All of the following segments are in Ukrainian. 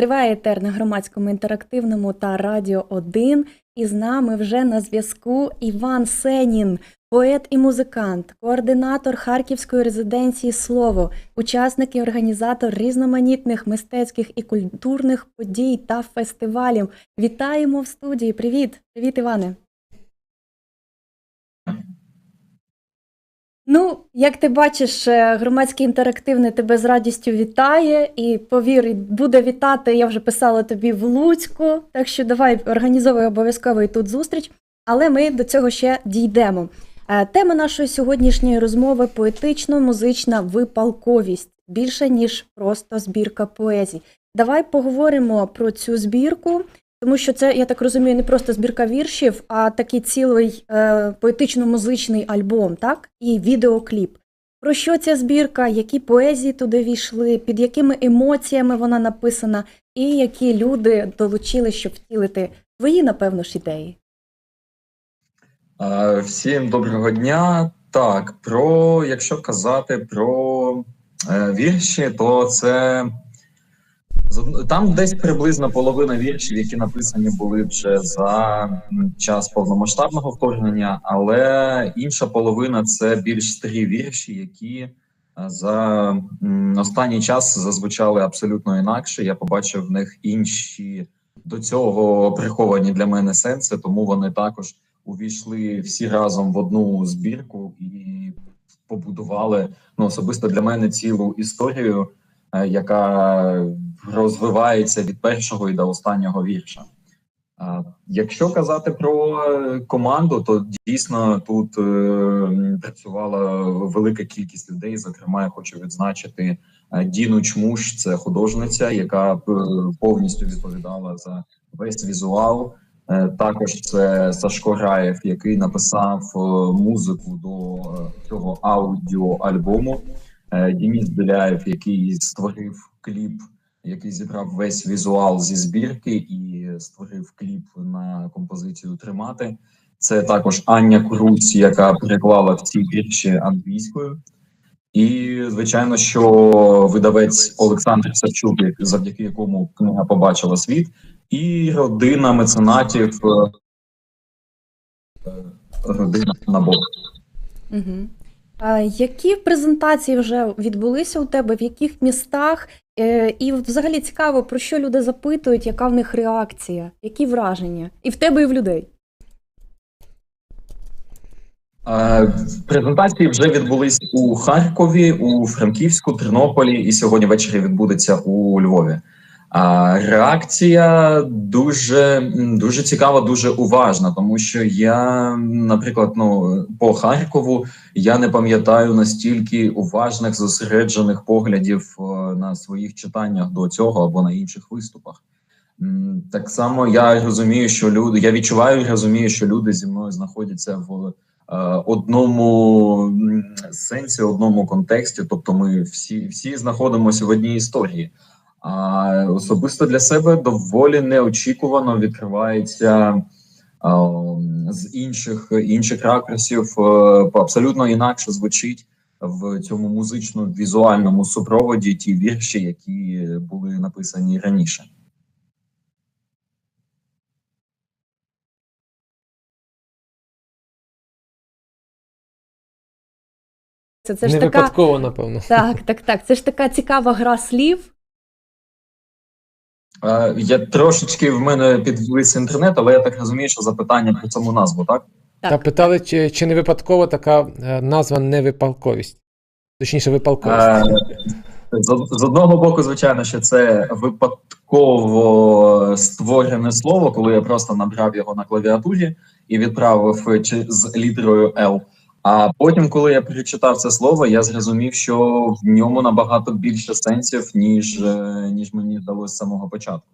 Триває етер на громадському інтерактивному та Радіо 1. І з нами вже на зв'язку Іван Сенін, поет і музикант, координатор Харківської резиденції Слово, учасник і організатор різноманітних мистецьких і культурних подій та фестивалів. Вітаємо в студії. Привіт, привіт, Іване. Ну, як ти бачиш, е, громадський інтерактивний тебе з радістю вітає і повір, буде вітати. Я вже писала тобі в Луцьку, так що давай організовуй обов'язково і тут зустріч. Але ми до цього ще дійдемо. Е, Тема нашої сьогоднішньої розмови поетично-музична випалковість більше ніж просто збірка поезій. Давай поговоримо про цю збірку, тому що це, я так розумію, не просто збірка віршів, а такий цілий е, поетично-музичний альбом, так? І відеокліп. Про що ця збірка, які поезії туди війшли, під якими емоціями вона написана, і які люди долучили, щоб втілити твої, напевно ж, ідеї. Всім доброго дня. Так, про якщо казати про е, вірші, то це там десь приблизно половина віршів, які написані були вже за час повномасштабного вторгнення, але інша половина це більш старі вірші, які е, за останній час зазвучали абсолютно інакше. Я побачив в них інші до цього приховані для мене сенси, тому вони також увійшли всі разом в одну збірку і побудували ну особисто для мене цілу історію, е, яка розвивається від першого і до останнього вірша. Якщо казати про е, команду, то дійсно тут е, працювала велика кількість людей. Зокрема, я хочу відзначити е, Діну Чмуш, це художниця, яка повністю відповідала за весь візуал. Також це Сашко Раєв, який написав музику до цього аудіоальбому. Е, Дініс Біляєв, який створив кліп, який зібрав весь візуал зі збірки і створив кліп на композицію Тримати. Це також Аня Круць, яка переклала всі вірші англійською. І звичайно, що видавець Олександр Савчук, завдяки якому книга побачила світ, і родина меценатів, е, родина Угу. А які презентації вже відбулися у тебе, в яких містах? Е, І взагалі цікаво, про що люди запитують, яка в них реакція, які враження? І в тебе, і в людей. Презентації вже відбулись у Харкові, у Франківську, Тернополі, і сьогодні ввечері відбудеться у Львові. А реакція дуже дуже цікава, дуже уважна, тому що я, наприклад, ну по Харкову я не пам'ятаю настільки уважних зосереджених поглядів е, на своїх читаннях до цього або на інших виступах. Так само я розумію, що люди я відчуваю і розумію, що люди зі мною знаходяться в е, одному сенсі, одному контексті. Тобто, ми всі, всі знаходимося в одній історії. А особисто для себе доволі неочікувано відкривається а, з інших інших ракурсів, е, абсолютно інакше звучить в цьому музично-візуальному супроводі ті вірші, які були написані раніше. Це, це не така випадково, напевно. так, так, так. Це ж така цікава гра слів. Е, Я трошечки в мене підвис інтернет, але я так розумію, що запитання про саму назву, так? Так. Та питали, чи, чи не випадково така е, назва невипалковість. Точніше, випалковість. Е, З, з одного боку, звичайно, що це випадково створене слово, коли я просто набрав його на клавіатурі і відправив чи з літерою L. А потім, коли я перечитав це слово, я зрозумів, що в ньому набагато більше сенсів, ніж, е, ніж мені здалося з самого початку.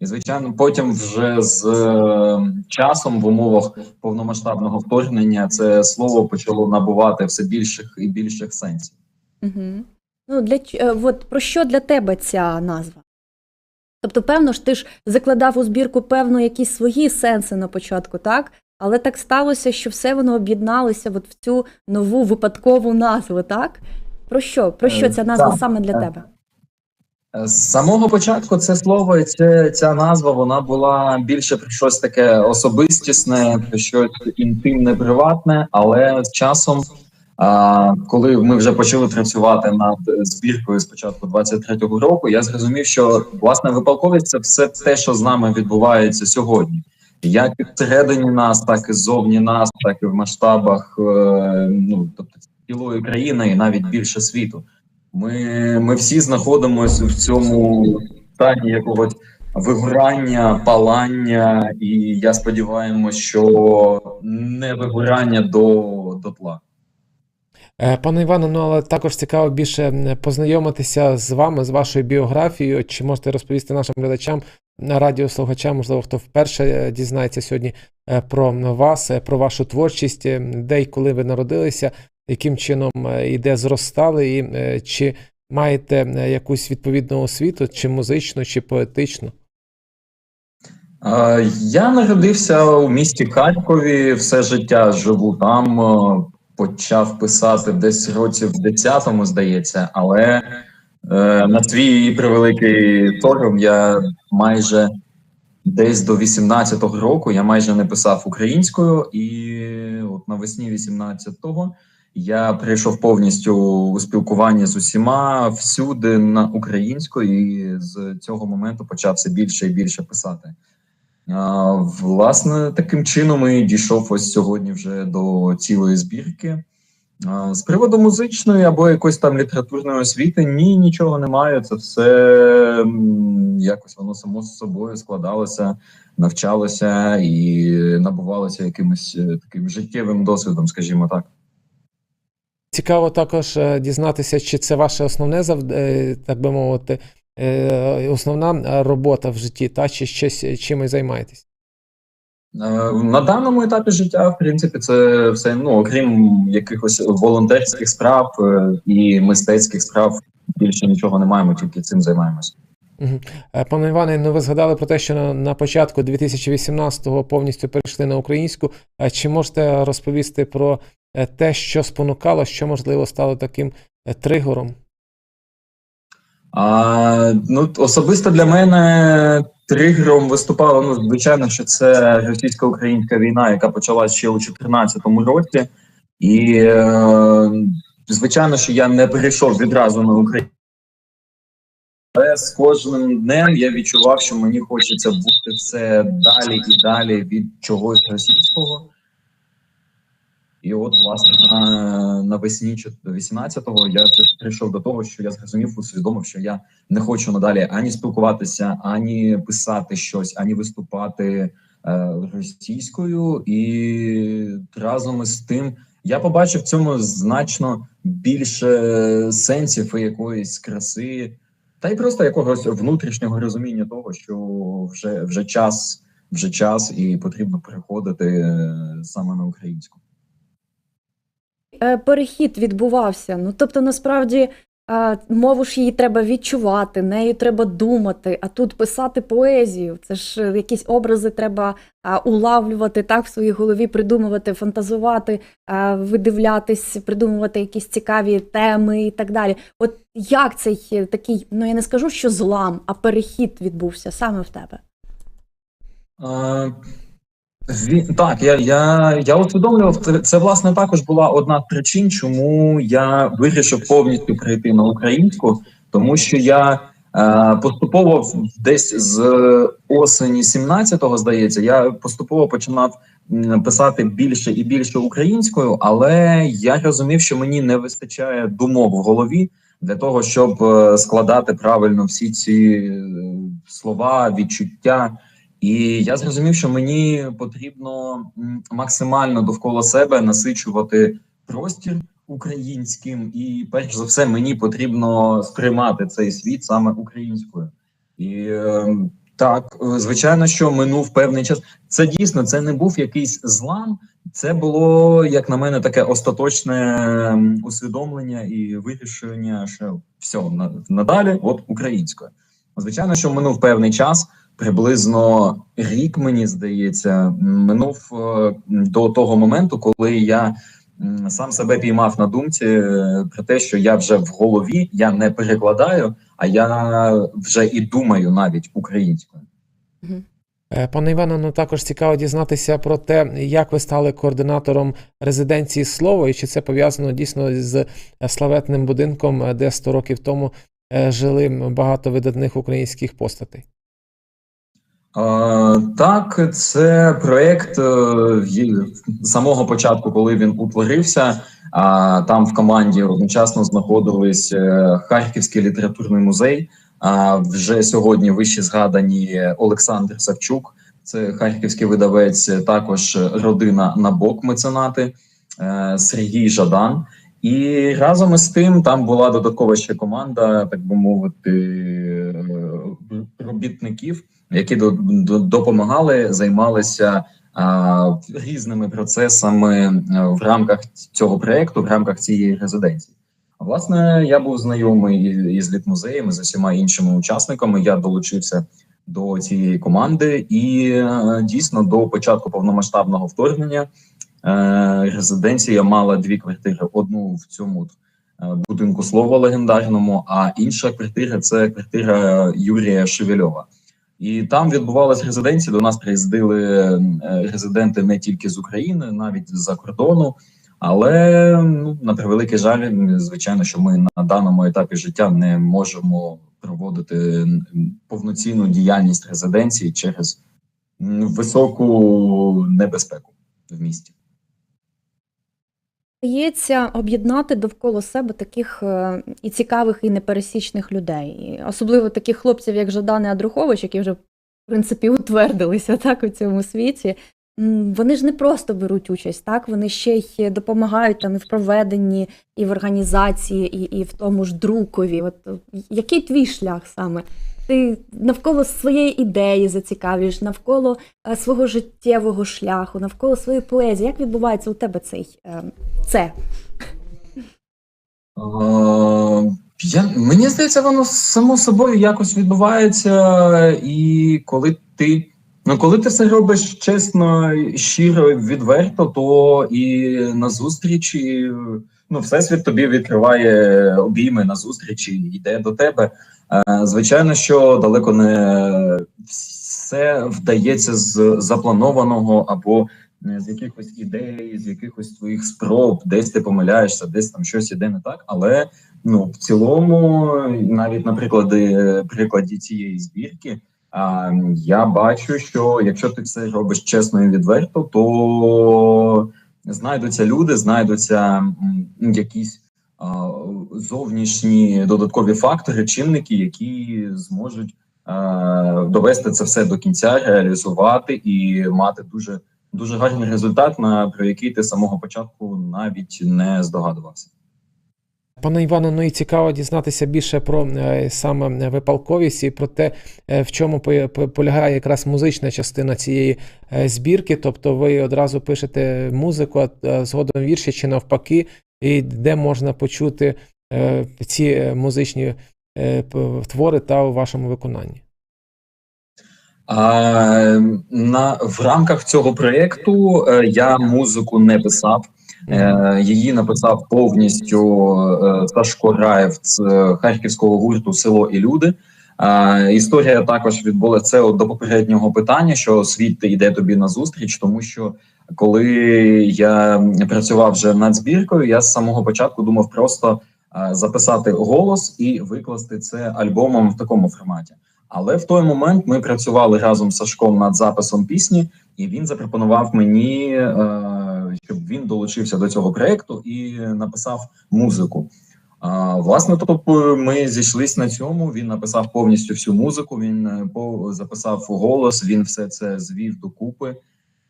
І звичайно, потім вже з е, часом в умовах повномасштабного вторгнення це слово почало набувати все більших і більших сенсів. Угу. Ну, для, е, от, про що для тебе ця назва? Тобто, певно ж, ти ж закладав у збірку певно якісь свої сенси на початку, так? Але так сталося, що все воно об'єдналося от в цю нову випадкову назву, так? Про що? Про що Е, ця назва так, саме для так. тебе? Е, З самого початку це слово і це, ця назва вона була більше про щось таке особистісне, про щось інтимне, приватне, але з часом, а, коли ми вже почали працювати над збіркою з початку 23-го року, я зрозумів, що власне випалковість це все те, що з нами відбувається сьогодні. Як всередині нас, так і ззовні нас, так і в масштабах е, ну, тобто цілої країни і навіть більше світу. Ми, ми всі знаходимося в цьому стані якогось вигорання, палання, і я сподіваємось, що не вигорання до, до тла. Е, Пане Іване, ну але також цікаво більше познайомитися з вами, з вашою біографією. Чи можете розповісти нашим глядачам, радіослухачам, можливо, хто вперше е, дізнається сьогодні е, про вас, е, про вашу творчість, де і коли ви народилися, яким чином і де зростали, і чи маєте якусь відповідну освіту, чи музичну, чи поетичну? Я народився у місті Харкові, все життя живу там. Почав писати десь років в 10-му, здається, але на свій превеликий сором я майже десь до 18-го року я майже не писав українською, і от навесні 18-го я прийшов повністю у спілкування з усіма всюди на українською, і з цього моменту почав все більше і більше писати. А, власне, таким чином і дійшов ось сьогодні вже до цілої збірки. З приводу музичної або якоїсь там літературної освіти, ні, нічого немає. Це все якось воно само з собою складалося, навчалося і набувалося якимось е, таким життєвим досвідом, скажімо так. Цікаво також е, дізнатися, чи це ваше основне е, так би мовити, основна робота в житті, та чи щось чимось займаєтесь? Е, На даному етапі життя, в принципі, це все ну, окрім якихось волонтерських справ е, і мистецьких справ, більше нічого не маємо, тільки цим займаємося. Е, Пане Іване, ну ви згадали про те, що на, початку 2018-го повністю перейшли на українську. Чи можете розповісти про те, що спонукало, що можливо стало таким тригером? А, ну, особисто для мене тригером виступало, ну, звичайно, що це російсько-українська війна, яка почалась ще у 2014 році. І, е, звичайно, що я не перейшов відразу на Україну. Але з кожним днем я відчував, що мені хочеться бути все далі і далі від чогось російського. І от, власне, на, навесні 18-го я прийшов до того, що я зрозумів, усвідомив, що я не хочу надалі ані спілкуватися, ані писати щось, ані виступати е, російською. І разом із тим я побачив в цьому значно більше сенсів і якоїсь краси, та й просто якогось внутрішнього розуміння того, що вже, вже час, вже час, і потрібно переходити е, саме на українську. Е, Перехід відбувався. Ну тобто, насправді, мову ж її треба відчувати, нею треба думати, а тут писати поезію. Це ж е, якісь образи треба улавлювати так в своїй голові, придумувати, фантазувати, видивлятись, придумувати якісь цікаві теми і так далі. От як цей е, такий, ну я не скажу, що злам, а перехід відбувся саме в тебе? Ві- Так, я, я, я усвідомлював, це, це власне також була одна з причин, чому я вирішив повністю перейти на українську, тому що я е, поступово десь з осені 17-го, здається, я поступово починав писати більше і більше українською, але я розумів, що мені не вистачає думок в голові для того, щоб е, складати правильно всі ці е, слова, відчуття. І я зрозумів, що мені потрібно максимально довкола себе насичувати простір українським, і перш за все мені потрібно сприймати цей світ саме українською. І е, так, е, звичайно, що минув певний час. Це дійсно це не був якийсь злам, це було, як на мене, таке остаточне усвідомлення і вирішення, що все надалі, от українською. Звичайно, що минув певний час приблизно рік, мені здається, минув е, до того моменту, коли я сам себе піймав на думці е, про те, що я вже в голові, я не перекладаю, а я вже і думаю навіть українською. Е, Пане Іване, ну також цікаво дізнатися про те, як ви стали координатором резиденції слово, і чи це пов'язано дійсно з славетним будинком, де 100 років тому жили багато видатних українських постатей. Так, це проєкт е, самого початку, коли він утворився. А там в команді одночасно знаходились е, Харківський літературний музей. А вже сьогодні вище згадані Олександр Савчук, це харківський видавець, також родина Набок меценати е, Сергій Жадан. І разом із тим там була додаткова ще команда, так би мовити, робітників, які до, до, допомагали, займалися а, різними процесами е, в рамках цього проекту, в рамках цієї резиденції. А, Власне, я був знайомий із літмузеєм, і з усіма іншими учасниками. Я долучився до цієї команди, і е, дійсно до початку повномасштабного вторгнення е, резиденція мала дві квартири: одну в цьому будинку слова легендарному, а інша квартира це квартира Юрія Шевельова. І там відбувалась резиденція. До нас приїздили е, резиденти не тільки з України, навіть з-за кордону. Але ну, на превеликий жаль, звичайно, що ми на даному етапі життя не можемо проводити повноцінну діяльність резиденції через високу небезпеку в місті. Вдається об'єднати довкола себе таких е, і цікавих, і непересічних людей, особливо таких хлопців, як Жадан і Адрухович, які вже в принципі утвердилися так у цьому світі. Вони ж не просто беруть участь, так вони ще й допомагають там і в проведенні, і в організації, і, і в тому ж друкові. От який твій шлях саме? Ти навколо своєї ідеї зацікавлюєш, навколо е, свого життєвого шляху, навколо своєї поезії. Як відбувається у тебе цей е, це? Я, мені здається, воно само собою якось відбувається, і коли ти. Ну, коли ти все робиш чесно, щиро, відверто, то і на зустрічі, ну, всесвіт тобі відкриває обійми на зустрічі, йде до тебе. Е, Звичайно, що далеко не все вдається з запланованого або е, з якихось ідей, з якихось твоїх спроб, десь ти помиляєшся, десь там щось іде не так. Але ну в цілому, навіть на приклади прикладі цієї збірки, а, я бачу, що якщо ти все робиш чесно і відверто, то знайдуться люди, знайдуться якісь зовнішні додаткові фактори, чинники, які зможуть довести це все до кінця, реалізувати і мати дуже дуже гарний результат, на про який ти самого початку навіть не здогадувався. Пане Іване, ну і цікаво дізнатися більше про е, саме випалковість і про те, е, в чому по- по- полягає якраз музична частина цієї е, збірки. Тобто ви одразу пишете музику, а е, згодом вірші чи навпаки, і де можна почути е, ці е, музичні е, твори та у вашому виконанні. А, на, в рамках цього проєкту е, я музику не писав. Е, її написав повністю е, Сашко Раєв з е, харківського гурту Село і люди. Е, історія також відбулася це до попереднього питання, що світ йде тобі на зустріч, тому що коли я працював вже над збіркою, я з самого початку думав просто е, записати голос і викласти це альбомом в такому форматі. Але в той момент ми працювали разом з Сашком над записом пісні, і він запропонував мені, е, щоб він долучився до цього проекту і написав музику. Власне, тобто ми зійшлись на цьому. Він написав повністю всю музику. Він е, записав голос. Він все це звів докупи.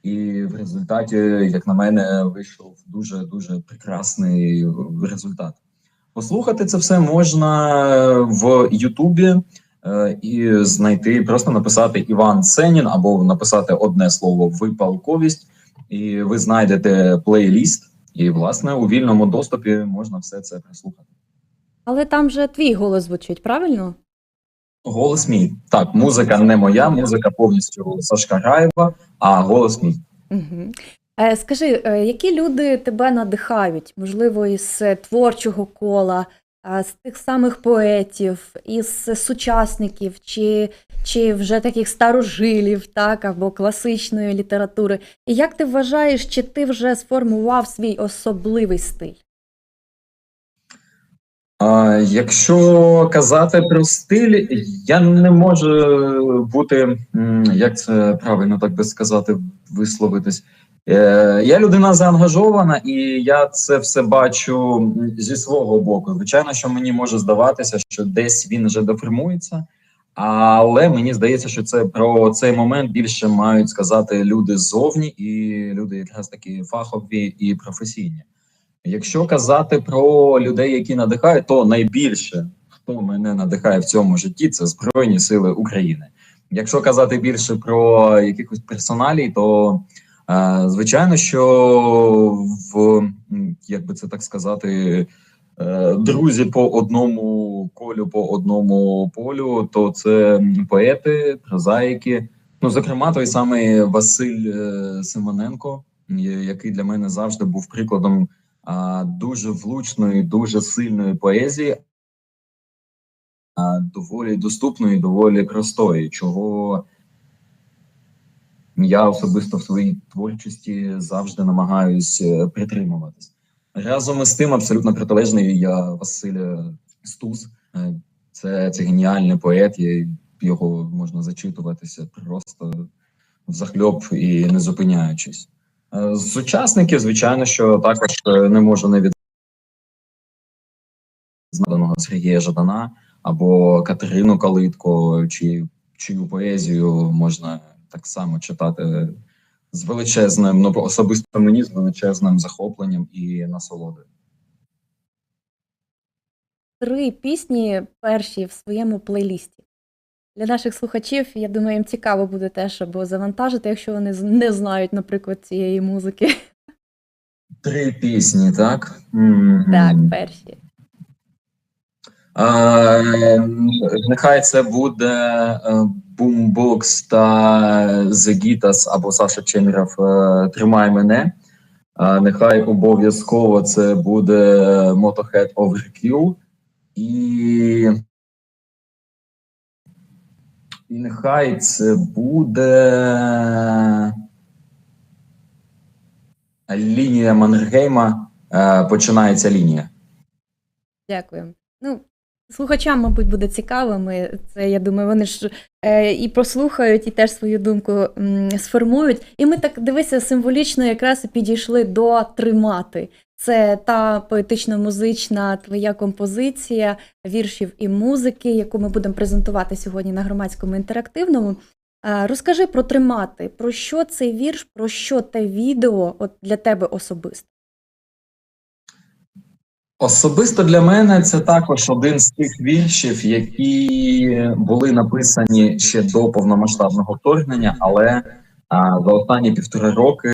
І в результаті, як на мене, вийшов дуже дуже прекрасний результат. Послухати це все можна в Ютубі е, і знайти, просто написати Іван Сенін або написати одне слово випалковість, і ви знайдете плейліст. І, власне, у вільному доступі можна все це прислухати. Але там же твій голос звучить, правильно? Голос мій. Так, музика не моя, музика повністю Сашка Раєва, а голос. Угу. Скажи, е, які люди тебе надихають? Можливо, із е, творчого кола, з тих самих поетів, із сучасників, чи, чи вже таких старожилів, так, або класичної літератури. І як ти вважаєш, чи ти вже сформував свій особливий стиль? Якщо казати про стиль, я не можу бути, як це правильно так би сказати, висловитись. Е, я людина заангажована, і я це все бачу зі свого боку. Звичайно, що мені може здаватися, що десь він вже доформується, але мені здається, що це про цей момент більше мають сказати люди ззовні і люди якраз такі фахові і професійні. Якщо казати про людей, які надихають, то найбільше хто мене надихає в цьому житті, це Збройні Сили України. Якщо казати більше про якихось персоналій, то е, звичайно, що в як би це так сказати, е, друзі по одному колю, по одному полю, то це поети, прозаїки. Ну, зокрема, той самий Василь е, Симоненко, який для мене завжди був прикладом дуже влучної, дуже сильної поезії, доволі доступної, доволі простої, чого я особисто в своїй творчості завжди намагаюсь е, притримуватись. Разом із тим, абсолютно протилежний я Василя Стус. Е, Це, це геніальний поет, його можна зачитуватися просто взахльоб і не зупиняючись. З звичайно, що також е, не можу не від знаного Сергія Жадана або Катерину Калитко, чию, чию поезію можна так само читати з величезним, ну особисто мені з величезним захопленням і насолодою. Три пісні перші в своєму плейлісті. Для наших слухачів, я думаю, їм цікаво буде теж або завантажити, якщо вони не знають, наприклад, цієї музики. Три пісні, так? Так, перші. Е, нехай це буде е, Boombox та The Gitas або Саша Чеміров е, Тримай мене. Е, нехай обов'язково це буде Motorhead Overkill. І, і нехай це буде лінія Мангейма. Е, починається лінія. Дякую. Ну, слухачам, мабуть, буде цікаво. Ми це, я думаю, вони ж е, і прослухають, і теж свою думку м, сформують. І ми так дивися символічно якраз і підійшли до тримати. Це та поетично-музична твоя композиція віршів і музики, яку ми будемо презентувати сьогодні на громадському інтерактивному. Розкажи про тримати, про що цей вірш, про що те відео от для тебе особисто. Особисто для мене це також один з тих віршів, які були написані ще до повномасштабного вторгнення, але за останні півтори роки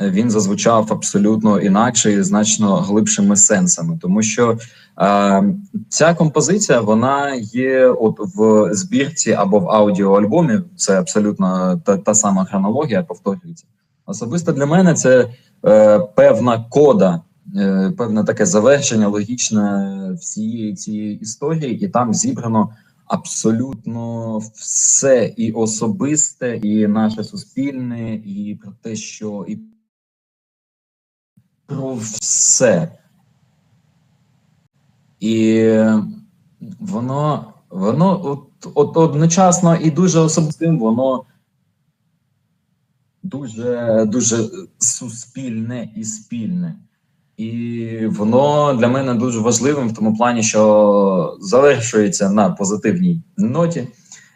він зазвучав абсолютно інакше і значно глибшими сенсами, тому що а, ця композиція вона є от в збірці або в аудіоальбомі. Це абсолютно та, та сама хронологія повторюється. Особисто для мене це е, певна кода е, певне таке завершення логічне всієї цієї історії, і там зібрано абсолютно все і особисте, і наше суспільне, і про те, що і про все. І воно, воно от, от одночасно і дуже особистим, воно дуже, дуже суспільне і спільне. І воно для мене дуже важливим в тому плані, що завершується на позитивній ноті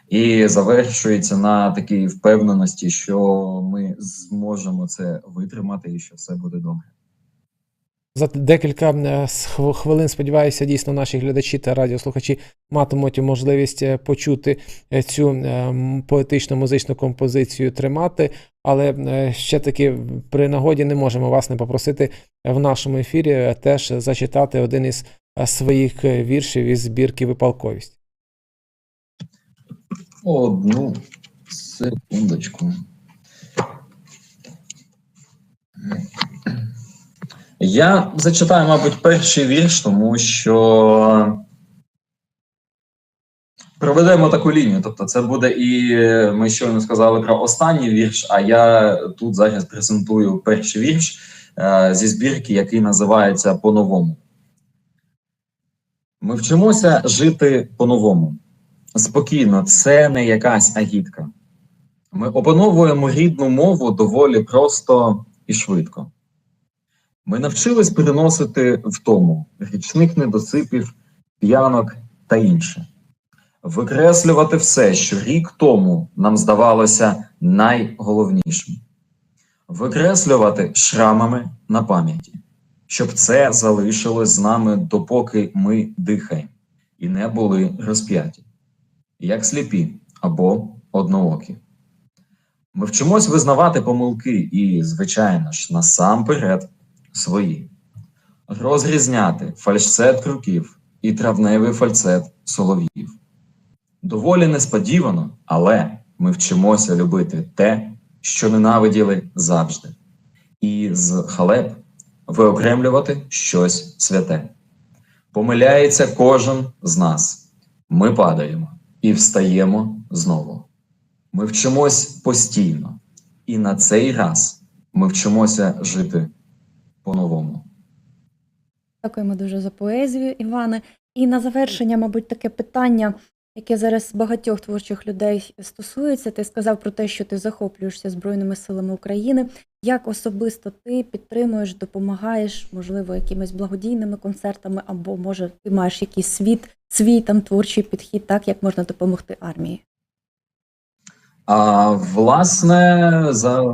і завершується на такій впевненості, що ми зможемо це витримати і що все буде добре. За декілька е, хвилин, сподіваюся, дійсно наші глядачі та радіослухачі матимуть можливість е, почути е, цю м, поетичну музичну композицію тримати. Але ще таки при нагоді не можемо вас не попросити в нашому ефірі теж зачитати один із своїх віршів із збірки Випалковість. Одну секундочку. Я зачитаю, мабуть, перший вірш, тому що проведемо таку лінію. Тобто, це буде і ми щойно сказали про останній вірш, а я тут зараз презентую перший вірш е, зі збірки, який називається По-новому. Ми вчимося жити по-новому. Спокійно, це не якась агітка. Ми опановуємо рідну мову доволі просто і швидко. Ми навчились переносити втому річних недосипів, п'янок та інше. Викреслювати все, що рік тому нам здавалося найголовнішим. Викреслювати шрамами на пам'яті, щоб це залишилось з нами, допоки ми дихаємо і не були розп'яті, як сліпі або одноокі. Ми вчимось визнавати помилки і, звичайно ж, насамперед свої, розрізняти фальшет круків і травневий фальцет солов'їв. Доволі несподівано, але ми вчимося любити те, що ненавиділи завжди, і з халеп виокремлювати щось святе. Помиляється кожен з нас. Ми падаємо і встаємо знову. Ми вчимось постійно, і на цей раз ми вчимося жити по-новому. Дякуємо дуже за поезію, Іване. І на завершення, мабуть, таке питання, яке зараз багатьох творчих людей стосується. Ти сказав про те, що ти захоплюєшся Збройними силами України. Як особисто ти підтримуєш, допомагаєш, можливо, якимись благодійними концертами, або може ти маєш якийсь світ, свій там творчий підхід, так як можна допомогти армії? А власне, за,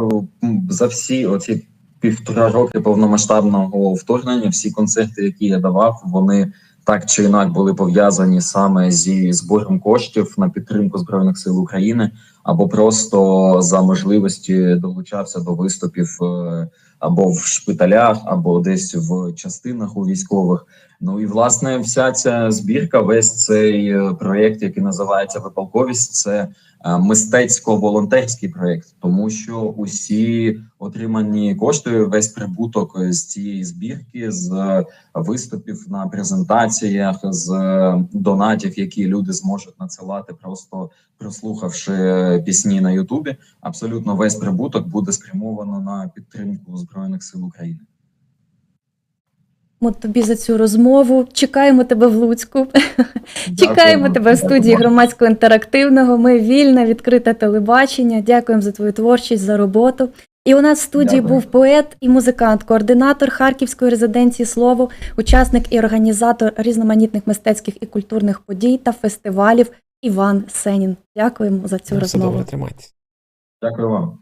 за всі оці півтора роки повномасштабного вторгнення, всі концерти, які я давав, вони так чи інак були пов'язані саме зі збором коштів на підтримку збройних сил України, або просто за можливості долучався до виступів е, або в шпиталях, або десь в частинах у військових. Ну і власне вся ця збірка, весь цей е, проєкт, який називається Випалковість, це е, мистецько-волонтерський проєкт, тому що усі отримані кошти, весь прибуток з цієї збірки, з виступів на презентаціях, з е, донатів, які люди зможуть надсилати, просто прослухавши пісні на Ютубі. Абсолютно весь прибуток буде спрямовано на підтримку збройних сил України. От тобі за цю розмову. Чекаємо тебе в Луцьку. Чекаємо Дякую. тебе в студії громадського інтерактивного. Ми вільне, відкрите телебачення. Дякуємо за твою творчість, за роботу. І у нас в студії Дякую. був поет і музикант, координатор Харківської резиденції Слово, учасник і організатор різноманітних мистецьких і культурних подій та фестивалів Іван Сенін. Дякуємо за цю Все розмову. добре. Дякую вам.